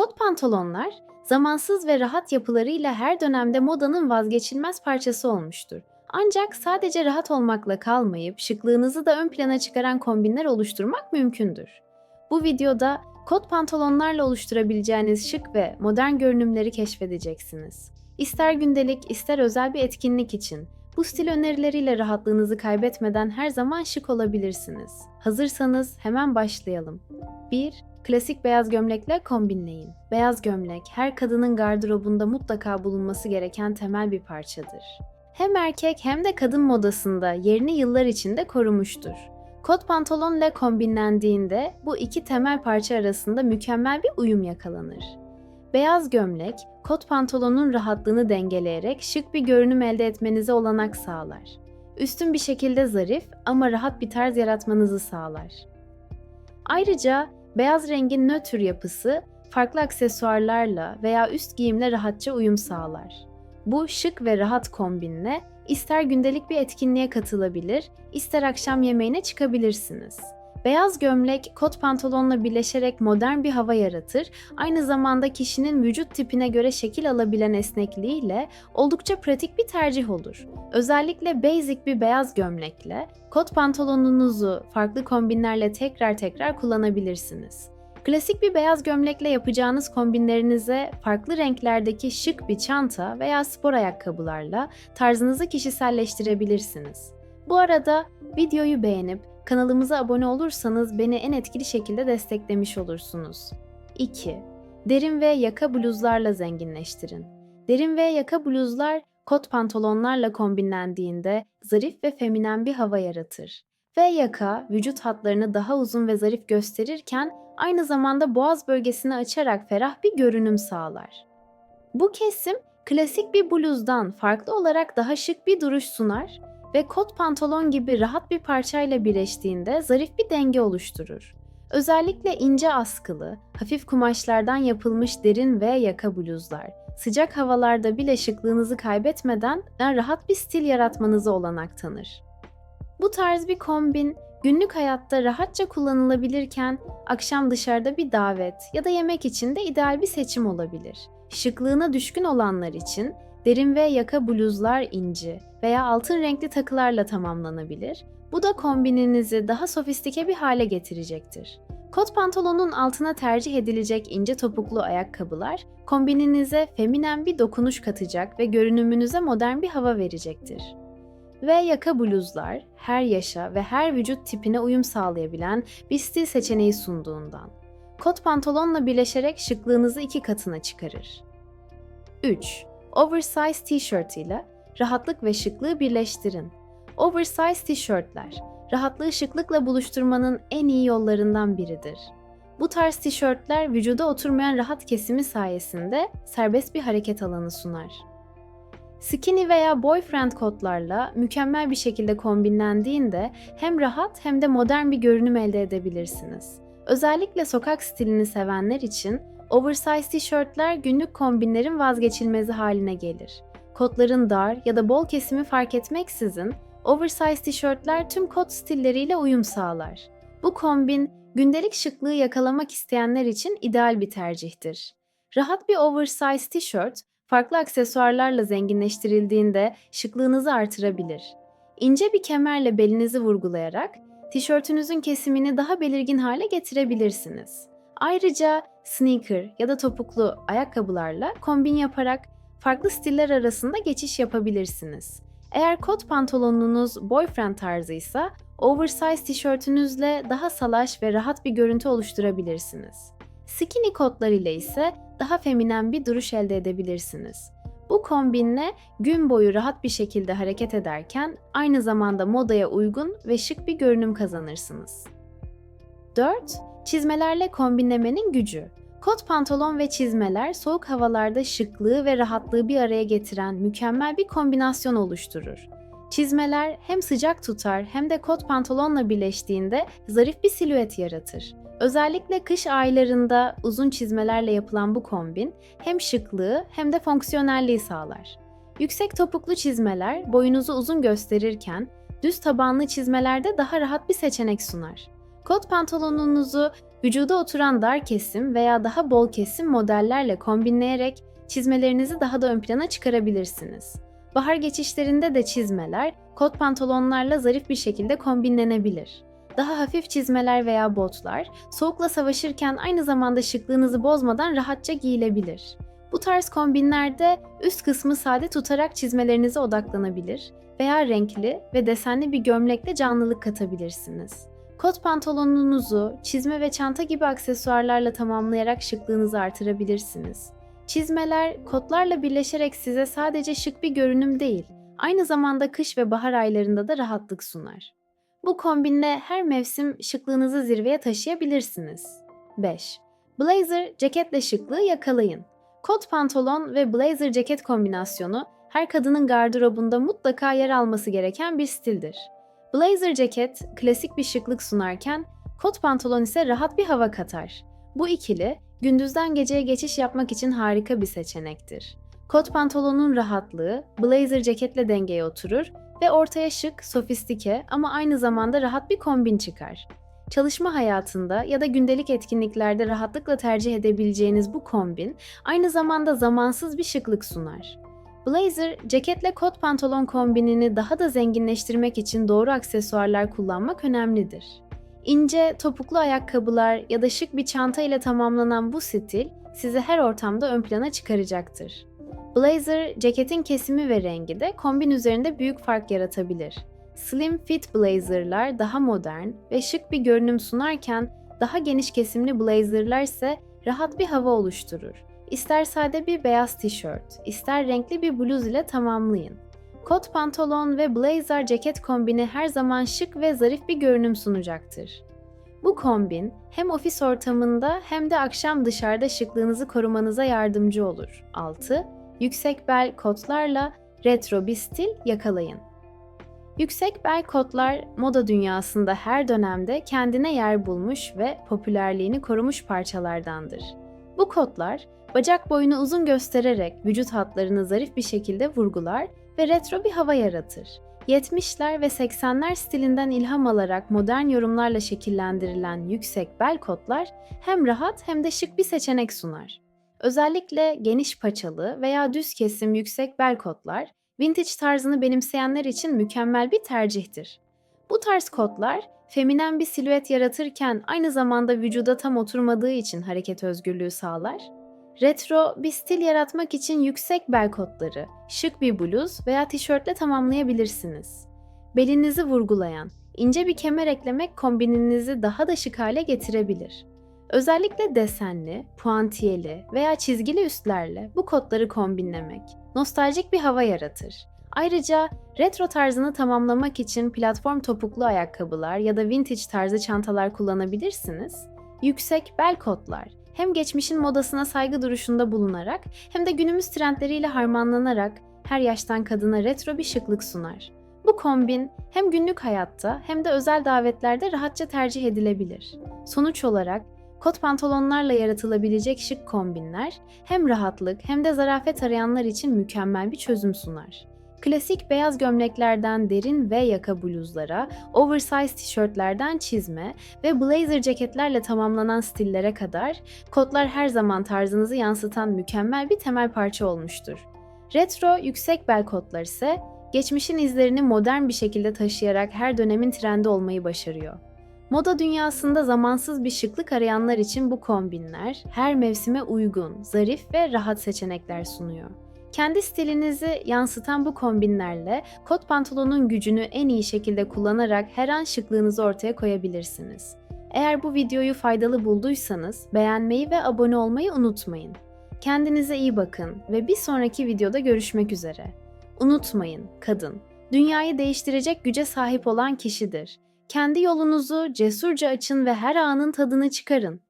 Kot pantolonlar, zamansız ve rahat yapılarıyla her dönemde modanın vazgeçilmez parçası olmuştur. Ancak sadece rahat olmakla kalmayıp şıklığınızı da ön plana çıkaran kombinler oluşturmak mümkündür. Bu videoda kot pantolonlarla oluşturabileceğiniz şık ve modern görünümleri keşfedeceksiniz. İster gündelik, ister özel bir etkinlik için bu stil önerileriyle rahatlığınızı kaybetmeden her zaman şık olabilirsiniz. Hazırsanız hemen başlayalım. 1. Klasik beyaz gömlekle kombinleyin. Beyaz gömlek her kadının gardırobunda mutlaka bulunması gereken temel bir parçadır. Hem erkek hem de kadın modasında yerini yıllar içinde korumuştur. Kot pantolonla kombinlendiğinde bu iki temel parça arasında mükemmel bir uyum yakalanır. Beyaz gömlek, kot pantolonun rahatlığını dengeleyerek şık bir görünüm elde etmenize olanak sağlar. Üstün bir şekilde zarif ama rahat bir tarz yaratmanızı sağlar. Ayrıca beyaz rengin nötr yapısı farklı aksesuarlarla veya üst giyimle rahatça uyum sağlar. Bu şık ve rahat kombinle ister gündelik bir etkinliğe katılabilir, ister akşam yemeğine çıkabilirsiniz. Beyaz gömlek kot pantolonla birleşerek modern bir hava yaratır, aynı zamanda kişinin vücut tipine göre şekil alabilen esnekliğiyle oldukça pratik bir tercih olur. Özellikle basic bir beyaz gömlekle kot pantolonunuzu farklı kombinlerle tekrar tekrar kullanabilirsiniz. Klasik bir beyaz gömlekle yapacağınız kombinlerinize farklı renklerdeki şık bir çanta veya spor ayakkabılarla tarzınızı kişiselleştirebilirsiniz. Bu arada videoyu beğenip kanalımıza abone olursanız beni en etkili şekilde desteklemiş olursunuz. 2. Derin ve yaka bluzlarla zenginleştirin. Derin ve yaka bluzlar kot pantolonlarla kombinlendiğinde zarif ve feminen bir hava yaratır. V yaka vücut hatlarını daha uzun ve zarif gösterirken aynı zamanda boğaz bölgesini açarak ferah bir görünüm sağlar. Bu kesim klasik bir bluzdan farklı olarak daha şık bir duruş sunar ve kot pantolon gibi rahat bir parçayla birleştiğinde zarif bir denge oluşturur. Özellikle ince askılı, hafif kumaşlardan yapılmış derin ve yaka bluzlar, sıcak havalarda bile şıklığınızı kaybetmeden rahat bir stil yaratmanızı olanak tanır. Bu tarz bir kombin günlük hayatta rahatça kullanılabilirken akşam dışarıda bir davet ya da yemek için de ideal bir seçim olabilir. Şıklığına düşkün olanlar için derin ve yaka bluzlar inci veya altın renkli takılarla tamamlanabilir. Bu da kombininizi daha sofistike bir hale getirecektir. Kot pantolonun altına tercih edilecek ince topuklu ayakkabılar kombininize feminen bir dokunuş katacak ve görünümünüze modern bir hava verecektir ve yaka bluzlar her yaşa ve her vücut tipine uyum sağlayabilen bir stil seçeneği sunduğundan. Kot pantolonla birleşerek şıklığınızı iki katına çıkarır. 3. Oversize t-shirt ile rahatlık ve şıklığı birleştirin. Oversize tişörtler, rahatlığı şıklıkla buluşturmanın en iyi yollarından biridir. Bu tarz tişörtler vücuda oturmayan rahat kesimi sayesinde serbest bir hareket alanı sunar. Skinny veya boyfriend kotlarla mükemmel bir şekilde kombinlendiğinde hem rahat hem de modern bir görünüm elde edebilirsiniz. Özellikle sokak stilini sevenler için oversize tişörtler günlük kombinlerin vazgeçilmezi haline gelir. Kotların dar ya da bol kesimi fark etmeksizin oversize tişörtler tüm kot stilleriyle uyum sağlar. Bu kombin gündelik şıklığı yakalamak isteyenler için ideal bir tercihtir. Rahat bir oversize tişört farklı aksesuarlarla zenginleştirildiğinde şıklığınızı artırabilir. İnce bir kemerle belinizi vurgulayarak tişörtünüzün kesimini daha belirgin hale getirebilirsiniz. Ayrıca sneaker ya da topuklu ayakkabılarla kombin yaparak farklı stiller arasında geçiş yapabilirsiniz. Eğer kot pantolonunuz boyfriend tarzıysa oversize tişörtünüzle daha salaş ve rahat bir görüntü oluşturabilirsiniz. Skinny kotlar ile ise daha feminen bir duruş elde edebilirsiniz. Bu kombinle gün boyu rahat bir şekilde hareket ederken aynı zamanda modaya uygun ve şık bir görünüm kazanırsınız. 4. Çizmelerle kombinlemenin gücü. Kot pantolon ve çizmeler soğuk havalarda şıklığı ve rahatlığı bir araya getiren mükemmel bir kombinasyon oluşturur. Çizmeler hem sıcak tutar hem de kot pantolonla birleştiğinde zarif bir silüet yaratır. Özellikle kış aylarında uzun çizmelerle yapılan bu kombin hem şıklığı hem de fonksiyonelliği sağlar. Yüksek topuklu çizmeler boyunuzu uzun gösterirken düz tabanlı çizmelerde daha rahat bir seçenek sunar. Kot pantolonunuzu vücuda oturan dar kesim veya daha bol kesim modellerle kombinleyerek çizmelerinizi daha da ön plana çıkarabilirsiniz. Bahar geçişlerinde de çizmeler kot pantolonlarla zarif bir şekilde kombinlenebilir. Daha hafif çizmeler veya botlar soğukla savaşırken aynı zamanda şıklığınızı bozmadan rahatça giyilebilir. Bu tarz kombinlerde üst kısmı sade tutarak çizmelerinize odaklanabilir veya renkli ve desenli bir gömlekle canlılık katabilirsiniz. Kot pantolonunuzu çizme ve çanta gibi aksesuarlarla tamamlayarak şıklığınızı artırabilirsiniz. Çizmeler kotlarla birleşerek size sadece şık bir görünüm değil, aynı zamanda kış ve bahar aylarında da rahatlık sunar. Bu kombinle her mevsim şıklığınızı zirveye taşıyabilirsiniz. 5. Blazer ceketle şıklığı yakalayın. Kot pantolon ve blazer ceket kombinasyonu her kadının gardırobunda mutlaka yer alması gereken bir stildir. Blazer ceket klasik bir şıklık sunarken kot pantolon ise rahat bir hava katar. Bu ikili gündüzden geceye geçiş yapmak için harika bir seçenektir. Kot pantolonun rahatlığı blazer ceketle dengeye oturur ve ortaya şık, sofistike ama aynı zamanda rahat bir kombin çıkar. Çalışma hayatında ya da gündelik etkinliklerde rahatlıkla tercih edebileceğiniz bu kombin aynı zamanda zamansız bir şıklık sunar. Blazer, ceketle kot pantolon kombinini daha da zenginleştirmek için doğru aksesuarlar kullanmak önemlidir. İnce, topuklu ayakkabılar ya da şık bir çanta ile tamamlanan bu stil sizi her ortamda ön plana çıkaracaktır. Blazer, ceketin kesimi ve rengi de kombin üzerinde büyük fark yaratabilir. Slim fit blazerlar daha modern ve şık bir görünüm sunarken daha geniş kesimli blazerlar ise rahat bir hava oluşturur. İster sade bir beyaz tişört, ister renkli bir bluz ile tamamlayın. Kot pantolon ve blazer ceket kombini her zaman şık ve zarif bir görünüm sunacaktır. Bu kombin hem ofis ortamında hem de akşam dışarıda şıklığınızı korumanıza yardımcı olur. 6. Yüksek bel kotlarla retro bir stil yakalayın. Yüksek bel kotlar moda dünyasında her dönemde kendine yer bulmuş ve popülerliğini korumuş parçalardandır. Bu kotlar bacak boyunu uzun göstererek vücut hatlarını zarif bir şekilde vurgular ve retro bir hava yaratır. 70'ler ve 80'ler stilinden ilham alarak modern yorumlarla şekillendirilen yüksek bel kotlar hem rahat hem de şık bir seçenek sunar. Özellikle geniş paçalı veya düz kesim yüksek bel kotlar, vintage tarzını benimseyenler için mükemmel bir tercihtir. Bu tarz kotlar, feminen bir silüet yaratırken aynı zamanda vücuda tam oturmadığı için hareket özgürlüğü sağlar. Retro bir stil yaratmak için yüksek bel kotları, şık bir bluz veya tişörtle tamamlayabilirsiniz. Belinizi vurgulayan, ince bir kemer eklemek kombininizi daha da şık hale getirebilir. Özellikle desenli, puantiyeli veya çizgili üstlerle bu kotları kombinlemek nostaljik bir hava yaratır. Ayrıca retro tarzını tamamlamak için platform topuklu ayakkabılar ya da vintage tarzı çantalar kullanabilirsiniz. Yüksek bel kotlar hem geçmişin modasına saygı duruşunda bulunarak hem de günümüz trendleriyle harmanlanarak her yaştan kadına retro bir şıklık sunar. Bu kombin hem günlük hayatta hem de özel davetlerde rahatça tercih edilebilir. Sonuç olarak kot pantolonlarla yaratılabilecek şık kombinler hem rahatlık hem de zarafet arayanlar için mükemmel bir çözüm sunar. Klasik beyaz gömleklerden derin V yaka bluzlara, oversize tişörtlerden çizme ve blazer ceketlerle tamamlanan stillere kadar kotlar her zaman tarzınızı yansıtan mükemmel bir temel parça olmuştur. Retro yüksek bel kotlar ise geçmişin izlerini modern bir şekilde taşıyarak her dönemin trendi olmayı başarıyor. Moda dünyasında zamansız bir şıklık arayanlar için bu kombinler her mevsime uygun, zarif ve rahat seçenekler sunuyor. Kendi stilinizi yansıtan bu kombinlerle kot pantolonun gücünü en iyi şekilde kullanarak her an şıklığınızı ortaya koyabilirsiniz. Eğer bu videoyu faydalı bulduysanız beğenmeyi ve abone olmayı unutmayın. Kendinize iyi bakın ve bir sonraki videoda görüşmek üzere. Unutmayın, kadın, dünyayı değiştirecek güce sahip olan kişidir. Kendi yolunuzu cesurca açın ve her anın tadını çıkarın.